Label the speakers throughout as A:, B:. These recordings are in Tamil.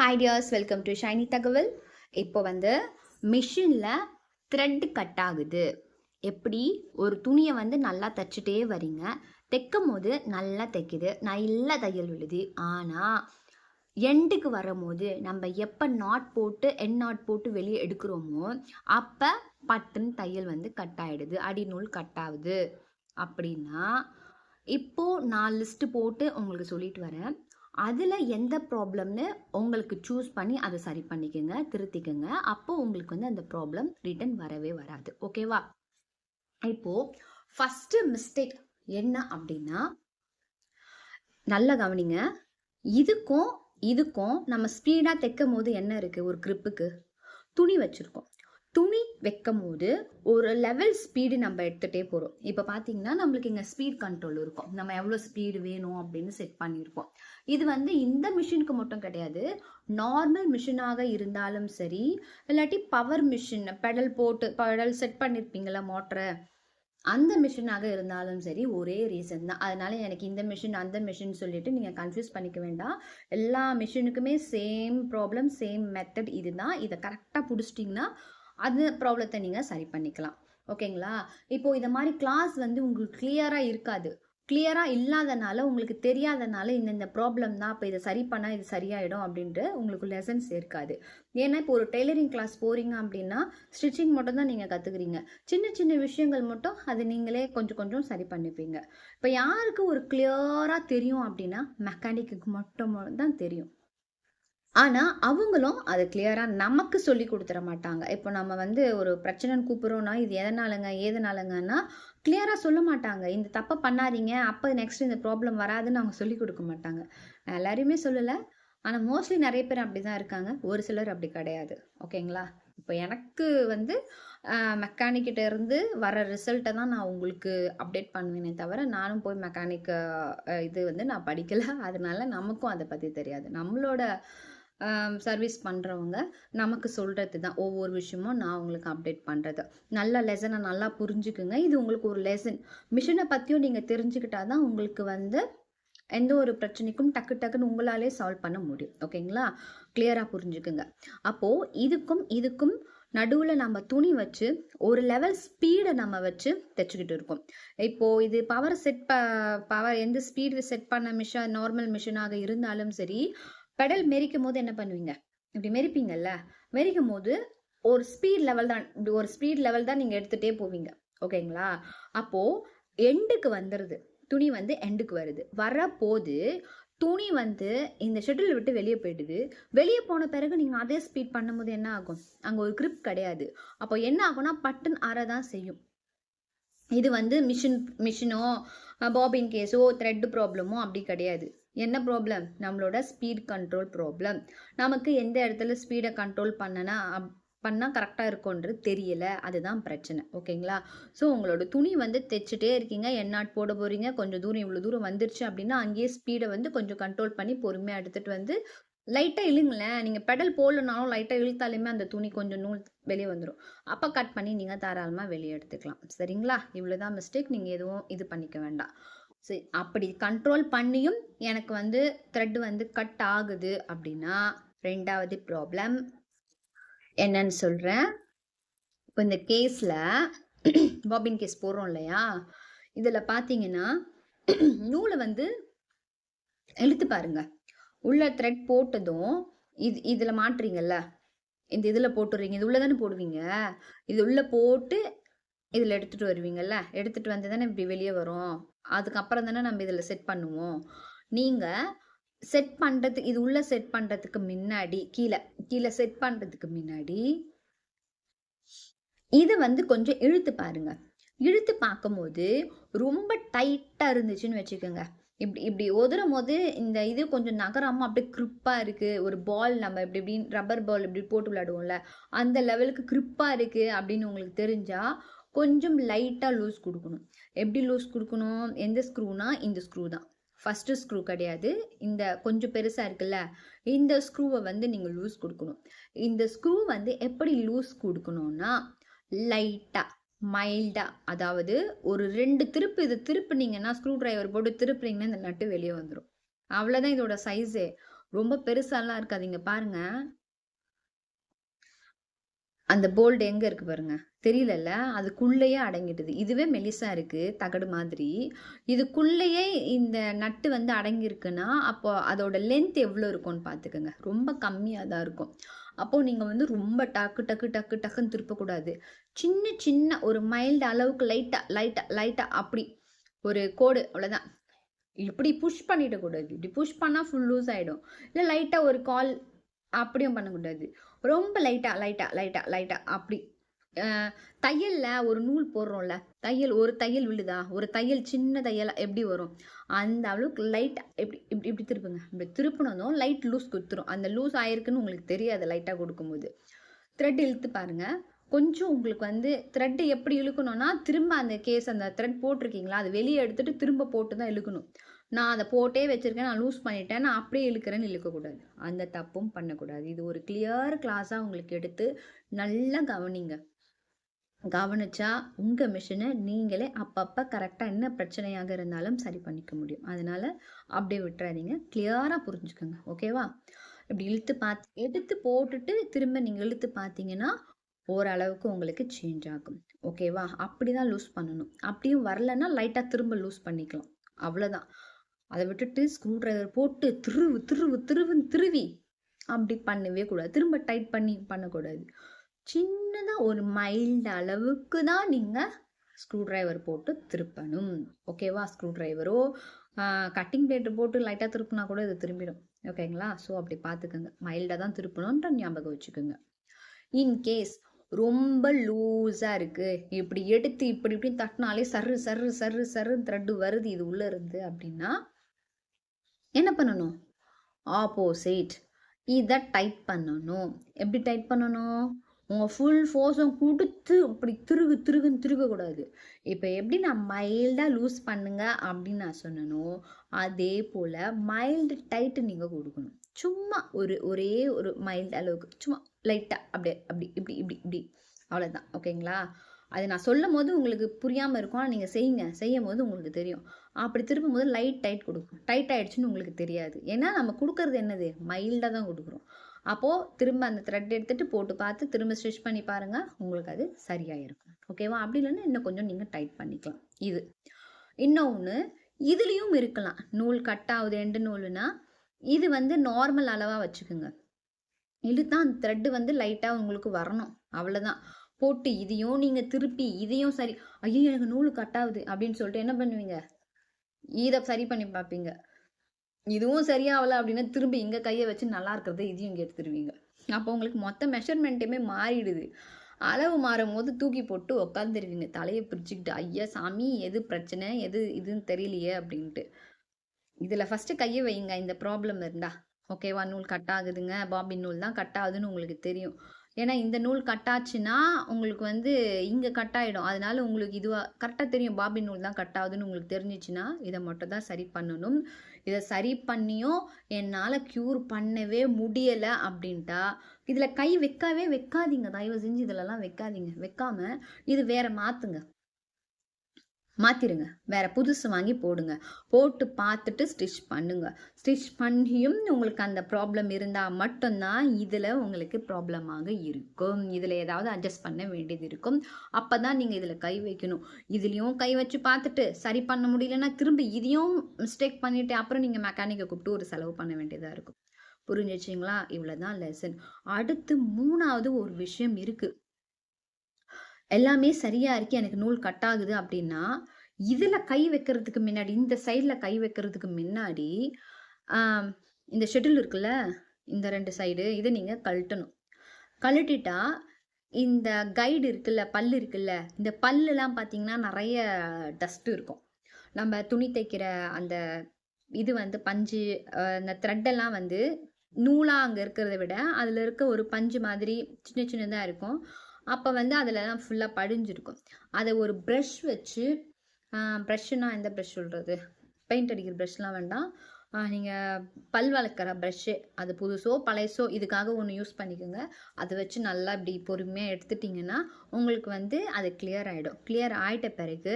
A: Hi dears welcome to Shiny தகவல் இப்போ வந்து மிஷினில் த்ரெட் கட் ஆகுது. எப்படி? ஒரு துணியை வந்து நல்லா தைச்சிட்டே வரீங்க தைக்கும் போது நல்லா தைக்குது. நல்லா தையல் விழுது. ஆனால் எண்டுக்கு வரும்போது நம்ம எப்போ நாட் போட்டு என் நாட் போட்டு வெளியே எடுக்கிறோமோ அப்போ பட்டுன்னு தையல் வந்து கட் ஆகிடுது அடிநூல் கட் ஆகுது. அப்படின்னா இப்போது நான் லிஸ்ட்டு போட்டு உங்களுக்கு சொல்லிட்டு வரேன். அதில் எந்த ப்ராப்ளம்னு உங்களுக்கு சூஸ் பண்ணி அதை சரி பண்ணிக்கோங்க திருத்திக்கோங்க. அப்போ உங்களுக்கு வந்து அந்த ப்ராப்ளம் ரிட்டன் வரவே வராது. ஓகேவா இப்போது ஃபஸ்ட்டு மிஸ்டேக் என்ன அப்படின்னா நல்லா கவனிங்க. இதுக்கும் இதுக்கும் நம்ம ஸ்பீடாக தைக்கும் போது என்ன இருக்குது ஒரு க்ரிப்புக்கு துணி வச்சுருக்கோம். துணி வைக்கும் போது ஒரு லெவல் ஸ்பீடு நம்ம எடுத்துகிட்டே போகிறோம் இப்போ பார்த்தீங்கன்னா நம்மளுக்கு இங்கே ஸ்பீட் கண்ட்ரோல் இருக்கும். நம்ம எவ்வளோ ஸ்பீடு வேணும் அப்படின்னு செட் பண்ணியிருப்போம் இது வந்து இந்த மிஷினுக்கு மட்டும் கிடையாது. நார்மல் மிஷினாக இருந்தாலும் சரி இல்லாட்டி பவர் மிஷின் பெடல் போட்டு பெடல் செட் பண்ணியிருப்பீங்களா மோட்டரை அந்த மிஷினாக இருந்தாலும் சரி ஒரே ரீசன் தான். அதனால எனக்கு இந்த மிஷின் அந்த மிஷின் சொல்லிட்டு நீங்கள் கன்ஃபியூஸ் பண்ணிக்க வேண்டாம். எல்லா மிஷினுக்குமே சேம் ப்ராப்ளம் சேம் மெத்தட் இதுதான். இதை கரெக்டாக பிடிச்சிட்டிங்கன்னா அது ப்ராப்ளத்தை நீங்கள் சரி பண்ணிக்கலாம். ஓகேங்களா இப்போது இந்த மாதிரி கிளாஸ் வந்து உங்களுக்கு கிளியராக இருக்காது. கிளியராக இல்லாதனால உங்களுக்கு தெரியாதனால இந்தந்த ப்ராப்ளம் தான். இப்போ இதை சரி பண்ணால் இது சரியாயிடும் அப்படின்ட்டு உங்களுக்கு லெசன்ஸ் இருக்காது. ஏன்னா இப்போ ஒரு டெய்லரிங் கிளாஸ் போகிறீங்க அப்படின்னா ஸ்டிச்சிங் மட்டும் தான் நீங்கள் கற்றுக்குறீங்க சின்ன சின்ன விஷயங்கள் மட்டும் அது நீங்களே கொஞ்சம் கொஞ்சம் சரி பண்ணிப்பீங்க. இப்போ யாருக்கு ஒரு கிளியராக தெரியும் அப்படின்னா மெக்கானிக்கு மட்டும் தான் தெரியும். ஆனால் அவங்களும் அதை கிளியராக நமக்கு சொல்லி கொடுத்துட மாட்டாங்க. இப்போ நம்ம வந்து ஒரு பிரச்சனைன்னு கூப்பிட்றோன்னா இது எதனாலங்க ஏதனாலங்கன்னா கிளியராக சொல்ல மாட்டாங்க. இந்த தப்பை பண்ணாதீங்க அப்போ நெக்ஸ்ட் இந்த ப்ராப்ளம் வராதுன்னு அவங்க சொல்லி கொடுக்க மாட்டாங்க. நான் எல்லாரையுமே சொல்லலை. ஆனால் மோஸ்ட்லி நிறைய பேர் அப்படி தான் இருக்காங்க. ஒரு சிலர் அப்படி கிடையாது. ஓகேங்களா? இப்போ எனக்கு வந்து மெக்கானிக்கிட்ட இருந்து வர ரிசல்ட்டை தான் நான் உங்களுக்கு அப்டேட் பண்ணுவேனே தவிர நானும் போய் மெக்கானிக்க இது வந்து நான் படிக்கலை. அதனால நமக்கும் அதை பற்றி தெரியாது. நம்மளோட சர்வீஸ் பண்ணுறவங்க நமக்கு சொல்கிறது தான் ஒவ்வொரு விஷயமும் நான் உங்களுக்கு அப்டேட் பண்ணுறது நல்ல லெசனை நல்லா புரிஞ்சுக்குங்க. இது உங்களுக்கு ஒரு லெசன் மிஷினை பற்றியும் நீங்கள் தெரிஞ்சுக்கிட்டா தான் உங்களுக்கு வந்து எந்த ஒரு பிரச்சனைக்கும் டக்கு டக்குன்னு உங்களாலே சால்வ் பண்ண முடியும். ஓகேங்களா கிளியராக புரிஞ்சுக்குங்க. அப்போது இதுக்கும் இதுக்கும் நடுவில் நம்ம துணி வச்சு ஒரு லெவல் ஸ்பீடை நம்ம வச்சு தைச்சிக்கிட்டு இருக்கோம். இப்போது இது பவர் செட் ப பவர் எந்த ஸ்பீடு செட் பண்ண மிஷின் நார்மல் மிஷினாக இருந்தாலும் சரி பெடல் மெரிக்கும் போது என்ன பண்ணுவீங்க? இப்படி மெரிப்பீங்கல்ல? மெரிக்கும் போது ஒரு ஸ்பீட் லெவல் தான் இப்படி ஒரு ஸ்பீட் லெவல் தான் நீங்கள் எடுத்துகிட்டே போவீங்க. ஓகேங்களா? அப்போது எண்டுக்கு வந்துடுது துணி வந்து எண்டுக்கு வருது. வரப்போது துணி வந்து இந்த ஷெட்டில் விட்டு வெளியே போயிடுது. வெளியே போன பிறகு நீங்கள் அதே ஸ்பீட் பண்ணும்போது என்ன ஆகும்? அங்கே ஒரு கிரிப் கிடையாது. அப்போ என்ன ஆகும்னா பட்டுன்னு அற தான் செய்யும். இது வந்து மிஷின் மிஷினோ பாபின் கேஸோ த்ரெட் ப்ராப்ளமோ அப்படி கிடையாது. என்ன ப்ராப்ளம் நம்மளோட ஸ்பீட் கண்ட்ரோல் ப்ராப்ளம் நமக்கு எந்த இடத்துல ஸ்பீடை கண்ட்ரோல் பண்ணனா பண்ணால் கரெக்டாக இருக்கும்ன்றது தெரியல. அதுதான் பிரச்சனை. ஓகேங்களா? ஸோ உங்களோட துணி வந்து தைச்சிட்டே இருக்கீங்க. என்னாட் போட போகிறீங்க கொஞ்சம் தூரம் இவ்வளோ தூரம் வந்துருச்சு அப்படின்னா அங்கேயே ஸ்பீடை வந்து கொஞ்சம் கண்ட்ரோல் பண்ணி பொறுமையாக எடுத்துகிட்டு வந்து லைட்டாக இழுங்களேன். நீங்கள் பெடல் போடலனாலும் லைட்டாக இழுத்தாலுமே அந்த துணி கொஞ்சம் நூல் வெளியே வந்துடும் அப்போ கட் பண்ணி நீங்கள் தாராளமாக வெளியே எடுத்துக்கலாம். சரிங்களா? இவ்வளோ தான் மிஸ்டேக் நீங்கள் எதுவும் இது பண்ணிக்க வேண்டாம். சரி அப்படி கண்ட்ரோல் பண்ணியும் எனக்கு வந்து த்ரெட் வந்து கட் ஆகுது அப்படின்னா ரெண்டாவது ப்ராப்ளம் என்னன்னு சொல்கிறேன் இப்போ இந்த கேஸில் பாபின் கேஸ் போடுறோம் இல்லையா? இதில் பார்த்தீங்கன்னா நூலை வந்து இழுத்து பாருங்க. உள்ள த்ரெட் போட்டதும் இது இதில் மாட்டுறீங்கல்ல? இந்த இதில் போட்டுறீங்க இது உள்ளே தானே போடுவீங்க? இது உள்ளே போட்டு இதில் எடுத்துகிட்டு வருவீங்கல்ல? எடுத்துகிட்டு வந்து தானே இப்படி வெளியே வரும்? அதுக்கப்புறம் தானே நம்ம இதில் செட் பண்ணுவோம். நீங்கள் செட் பண்ணுறது இது உள்ளே செட் பண்ணுறதுக்கு முன்னாடி கீழே கீழே செட் பண்ணுறதுக்கு முன்னாடி இதை வந்து கொஞ்சம் இழுத்து பாருங்க. இழுத்து பார்க்கும்போது ரொம்ப டைட்டாக இருந்துச்சுன்னு வச்சுக்கோங்க. இப்படி இப்படி ஒதுரும் போது இந்த இது கொஞ்சம் நகராமல் அப்படியே க்ரிப்பாக இருக்குது ஒரு பால் நம்ம இப்படி இப்படி ரப்பர் பால் இப்படி போட்டு விளையாடுவோம்ல அந்த லெவலுக்கு க்ரிப்பாக இருக்குது அப்படின்னு உங்களுக்கு தெரிஞ்சால் கொஞ்சம் லைட்டாக லூஸ் கொடுக்கணும். எப்படி லூஸ் கொடுக்கணும்? எந்த ஸ்க்ரூனா இந்த ஸ்க்ரூ தான். ஃபஸ்ட்டு ஸ்க்ரூ கிடையாது. இந்த கொஞ்சம் பெருசாக இருக்குல்ல இந்த ஸ்க்ரூவை வந்து நீங்கள் லூஸ் கொடுக்கணும். இந்த ஸ்க்ரூ வந்து எப்படி லூஸ் கொடுக்கணும்னா லைட்டாக மைல்டாக அதாவது ஒரு ரெண்டு திருப்பு இது திருப்புனீங்கன்னா ஸ்க்ரூ டிரைவர் போட்டு திருப்புனீங்கன்னா இந்த நட்டு வெளியே வந்துடும் அவ்வளோதான் இதோட சைஸே ரொம்ப பெருசாலாம் இருக்காதீங்க பாருங்கள் அந்த போல்டு எங்க இருக்கு பாருங்க. தெரியலல்ல? அதுக்குள்ளேயே அடங்கிடுது இதுவே மெலிசா இருக்கு தகடு மாதிரி. இதுக்குள்ளேயே இந்த நட்டு வந்து அடங்கியிருக்குன்னா அப்போ அதோட லென்த் எவ்வளோ இருக்கும்னு பார்த்துக்கோங்க. ரொம்ப கம்மியாக தான் இருக்கும். அப்போது நீங்கள் வந்து ரொம்ப டக்கு டக்கு டக்கு டக்குன்னு திருப்பக்கூடாது. சின்ன சின்ன ஒரு மைல்டு அளவுக்கு லைட்டாக லைட்டாக லைட்டாக அப்படி ஒரு கோடு அவ்வளோதான் இப்படி புஷ் பண்ணிடக்கூடாது. இப்படி புஷ் பண்ணால் ஃபுல் லூஸ் ஆகிடும் இல்லை லைட்டாக ஒரு கால் அப்படியும் பண்ணக்கூடாது ரொம்ப லைட்டாக லைட்டாக லைட்டாக லைட்டாக அப்படி. தையலில் ஒரு நூல் போடுறோம்ல தையல் ஒரு தையல் விழுதா? ஒரு தையல் சின்ன தையலாக எப்படி வரும்? அந்த அளவுக்கு லைட்டாக எப்படி இப்படி இப்படி திருப்புங்க? இப்படி திருப்பினதும் லைட் லூஸ் கொடுத்துரும். அந்த லூஸ் ஆயிருக்குன்னு உங்களுக்கு தெரியாது லைட்டாக கொடுக்கும்போது. த்ரெட் இழுத்து பாருங்க. கொஞ்சம் உங்களுக்கு வந்து த்ரெட்டு எப்படி இழுக்கணும்னா திரும்ப அந்த கேஸ் அந்த த்ரெட் போட்டிருக்கீங்களா? அது வெளியே எடுத்துட்டு திரும்ப போட்டு தான் இழுக்கணும். நான் அதை போட்டே வச்சிருக்கேன் நான் லூஸ் பண்ணிட்டேன் நான் அப்படியே இழுக்கிறேன்னு இழுக்கக்கூடாது. அந்த தப்பும் பண்ணக்கூடாது. இது ஒரு கிளியர் கிளாஸாக உங்களுக்கு எடுத்து நல்லா கவனிங்க. கவனிச்சா உங்கள் மிஷினை நீங்களே அப்பப்போ கரெக்டாக என்ன பிரச்சனையாக இருந்தாலும் சரி பண்ணிக்க முடியும். அதனால அப்படியே விட்டுறாதீங்க. கிளியராக புரிஞ்சுக்கோங்க. ஓகேவா இப்படி இழுத்து பார்த்து எடுத்து போட்டுட்டு திரும்ப நீங்கள் இழுத்து பார்த்தீங்கன்னா ஓரளவுக்கு உங்களுக்கு சேஞ்ச் ஆகும். ஓகேவா அப்படி தான் லூஸ் பண்ணணும். அப்படியும் வரலன்னா லைட்டாக திரும்ப லூஸ் பண்ணிக்கலாம். அவ்வளோதான் அதை விட்டுட்டு ஸ்க்ரூ ட்ரைவர் போட்டு திருவு திருவு திருவுன்னு திருவி அப்படி பண்ணவே கூடாது. திரும்ப டைட் பண்ணி பண்ணக்கூடாது. சின்னதாக ஒரு மைல்டு அளவுக்கு தான் நீங்கள் ஸ்க்ரூ ட்ரைவர் போட்டு திருப்பணும். ஓகேவா ஸ்க்ரூ ட்ரைவரோ கட்டிங் பிளேட்டு போட்டு லைட்டாக திருப்பினா கூட இது திரும்பிடும். ஓகேங்களா ஸோ அப்படி பார்த்துக்கோங்க. மைல்டாக தான் திருப்பணுன்ற ஞாபகம் வச்சுக்கோங்க. இன்கேஸ் ரொம்ப லூஸாக இருக்குது இப்படி எடுத்து இப்படி இப்படி தட்டினாலே சர்ரு சர்ரு சர்ரு சர்ரு த்ரெட்டு வருது இது உள்ளே இருந்து அப்படின்னா என்ன பண்ணணும்? ஆப்போசிட் இதை டைட் பண்ணணும். எப்படி டைட் பண்ணணும்? உங்கள் ஃபுல் ஃபோர்ஸும் கொடுத்து இப்படி திருகு திருகுன்னு திருகக்கூடாது. இப்போ எப்படி நான் மைல்டாக லூஸ் பண்ணுங்க அப்படின்னு நான் சொன்னனோ அதே போல் மைல்டு டைட்டு நீங்கள் கொடுக்கணும். சும்மா ஒரு ஒரே ஒரு மைல்டு அளவுக்கு. சும்மா லைட்டாக அப்படியே அப்படி இப்படி இப்படி இப்படி. அவ்வளோதான் ஓகேங்களா அது நான் சொல்லும் போது உங்களுக்கு புரியாமல் இருக்கும். ஆனால் நீங்கள் செய்யுங்க. செய்யும் போது உங்களுக்கு தெரியும். அப்படி திருப்பும் போது லைட் டைட் கொடுக்கும். டைட் ஆகிடுச்சின்னு உங்களுக்கு தெரியாது. ஏன்னா நம்ம கொடுக்கறது என்னது? மைல்டாக தான் கொடுக்குறோம். அப்போது திரும்ப அந்த த்ரெட் எடுத்துகிட்டு போட்டு பார்த்து திரும்ப ஸ்டிச் பண்ணி பாருங்கள் உங்களுக்கு அது சரியாக இருக்கும் ஓகேவா அப்படி இல்லைன்னா இன்னும் கொஞ்சம் நீங்கள் டைட் பண்ணிக்கலாம். இது. இன்னொன்று இதுலேயும் இருக்கலாம். நூல் கட் ஆகுது எண்டு நூலுனா. இது வந்து நார்மல் அளவாக வச்சுக்கோங்க. இழுத்தா அந்த த்ரெட்டு வந்து லைட்டாக உங்களுக்கு வரணும். அவ்வளோதான் போட்டு இதையும் நீங்கள் திருப்பி இதையும் சரி ஐயோ எனக்கு நூல் கட் ஆகுது அப்படின்னு சொல்லிட்டு என்ன பண்ணுவீங்க? இதை சரி பண்ணி பார்ப்பீங்க இதுவும் சரியாகல அப்படின்னா திரும்பி இங்கே கையை வச்சு நல்லா இருக்கிறத இதையும் இங்கே எடுத்துருவீங்க. அப்போ உங்களுக்கு மொத்த மெஷர்மெண்ட்டுமே மாறிடுது. அளவு மாறும் போது தூக்கி போட்டு உக்காந்துருவீங்க. தலையை பிரிச்சுக்கிட்டு ஐயா சாமி எது பிரச்சனை? எது இதுன்னு தெரியலையே அப்படின்ட்டு. இதில் ஃபஸ்ட்டு கையை வைங்க இந்த ப்ராப்ளம் இருந்தா. ஓகேவா? நூல் கட் ஆகுதுங்க. பாபின் நூல் தான் கட் ஆகுதுன்னு உங்களுக்கு தெரியும். ஏன்னா இந்த நூல் கட்டாச்சுன்னா உங்களுக்கு வந்து இங்கே கட் ஆகிடும் அதனால உங்களுக்கு இதுவாக கரெக்டாக தெரியும். பாபின் நூல் தான் கட் ஆகுதுன்னு உங்களுக்கு தெரிஞ்சிச்சுன்னா இதை மட்டும் தான் சரி பண்ணணும். இதை சரி பண்ணியும் என்னால் க்யூர் பண்ணவே முடியலை அப்படின்ட்டா இதில் கை வைக்கவே வைக்காதீங்க. தயவு செஞ்சு இதிலலாம் வைக்காதீங்க. வைக்காமல் இது வேற மாற்றுங்க மாற்றிடுங்க வேற புதுசு வாங்கி போடுங்க. போட்டு பார்த்துட்டு ஸ்டிச் பண்ணுங்க. ஸ்டிச் பண்ணியும் உங்களுக்கு அந்த ப்ராப்ளம் இருந்தால் மட்டும்தான் இதில் உங்களுக்கு ப்ராப்ளமாக இருக்கும். இதில் ஏதாவது அட்ஜஸ்ட் பண்ண வேண்டியது இருக்கும். அப்போ தான் நீங்கள் இதில் கை வைக்கணும். இதுலேயும் கை வச்சு பார்த்துட்டு சரி பண்ண முடியலன்னா திரும்ப இதையும் மிஸ்டேக் பண்ணிவிட்டு அப்புறம் நீங்கள் மெக்கானிக்கை கூப்பிட்டு ஒரு செலவு பண்ண வேண்டியதாக இருக்கும். புரிஞ்சிச்சிங்களா? இவ்வளோதான் லெசன் அடுத்து மூணாவது ஒரு விஷயம் இருக்குது எல்லாமே சரியா இருக்கு எனக்கு நூல் கட் ஆகுது அப்படின்னா இதில் கை வைக்கிறதுக்கு முன்னாடி இந்த சைடில் கை வைக்கிறதுக்கு முன்னாடி இந்த ஷெட்டில் இருக்குல்ல இந்த ரெண்டு சைடு இதை நீங்கள் கழட்டணும். கழட்டிட்டா இந்த கைடு இருக்குல்ல பல் இருக்குல்ல இந்த பல்லுலாம் பார்த்தீங்கன்னா நிறைய டஸ்ட்டு இருக்கும். நம்ம துணி தைக்கிற அந்த இது வந்து பஞ்சு அஹ், இந்த த்ரெட்டெல்லாம் வந்து நூலாக அங்கே இருக்கிறத விட அதில் இருக்க ஒரு பஞ்சு மாதிரி சின்ன சின்னதாக இருக்கும். அப்போ வந்து அதிலலாம் ஃபுல்லாக படிஞ்சிருக்கும். அதை ஒரு ப்ரஷ் வச்சு ப்ரஷ்ஷுனா எந்த ப்ரஷ் சொல்கிறது பெயிண்ட் அடிக்கிற ப்ரஷ்லாம் வேண்டாம். நீங்கள் பல் வளர்க்குற ப்ரஷ்ஷு அது புதுசோ பழையசோ இதுக்காக ஒன்று யூஸ் பண்ணிக்கோங்க. அதை வச்சு நல்லா இப்படி பொறுமையாக எடுத்துட்டிங்கன்னா உங்களுக்கு வந்து அது கிளியர் ஆகிடும் கிளியர் ஆகிட்ட பிறகு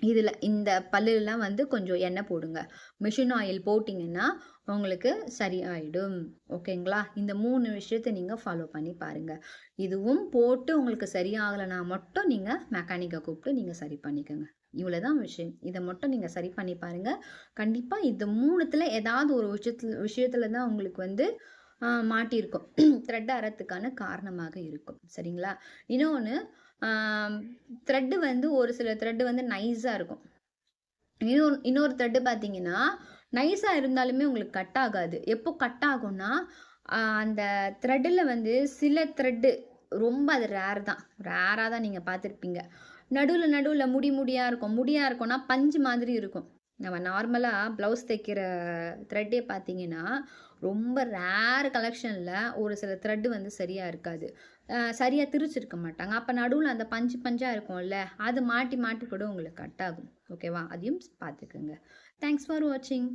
A: இதில் இந்த பல்லுலாம் வந்து கொஞ்சம் எண்ணெய் போடுங்க. மிஷின் ஆயில் போட்டிங்கன்னா உங்களுக்கு சரியாயிடும். ஓகேங்களா? இந்த மூணு விஷயத்தை நீங்கள் ஃபாலோ பண்ணி பாருங்கள் இதுவும் போட்டு உங்களுக்கு சரியாகலைன்னா மட்டும் நீங்கள் மெக்கானிக்கை கூப்பிட்டு நீங்கள் சரி பண்ணிக்கோங்க. இவ்வளோ தான் விஷயம். இதை மட்டும் நீங்கள் சரி பண்ணி பாருங்கள் கண்டிப்பாக இந்த மூணுத்தில் ஏதாவது ஒரு விஷயத்தில் விஷயத்தில் தான் உங்களுக்கு வந்து மாட்டியிருக்கும். த்ரெட் அறத்துக்கான காரணமாக இருக்கும். சரிங்களா? இன்னொன்று த்ரெட்டு வந்து ஒரு சில த்ரெட்டு வந்து நைஸாக இருக்கும். இன்னொரு இன்னொரு த்ரெட்டு பார்த்தீங்கன்னா நைஸாக இருந்தாலுமே உங்களுக்கு கட் ஆகாது. எப்போ கட் ஆகும்னா அந்த த்ரெட்டில் வந்து சில த்ரெட்டு ரொம்ப அது ரேர் தான். ரேராக தான் நீங்கள் பார்த்துருப்பீங்க நடுவில் நடுவில் முடி முடியாக இருக்கும். முடியாக இருக்கும்னா பஞ்சு மாதிரி இருக்கும். நம்ம நார்மலாக ப்ளவுஸ் தைக்கிற த்ரெட்டே பார்த்தீங்கன்னா ரொம்ப ரேர் கலெக்ஷனில் ஒரு சில த்ரெட்டு வந்து சரியாக இருக்காது. சரியாக திரிச்சிருக்க மாட்டாங்க. அப்போ நடுவில் அந்த பஞ்சு பஞ்சாக இருக்கும்ல அது மாட்டி மாட்டி கூட உங்களுக்கு கட் ஆகும். ஓகேவா அதையும் பார்த்துக்குங்க தேங்க்ஸ் ஃபார் வாட்சிங்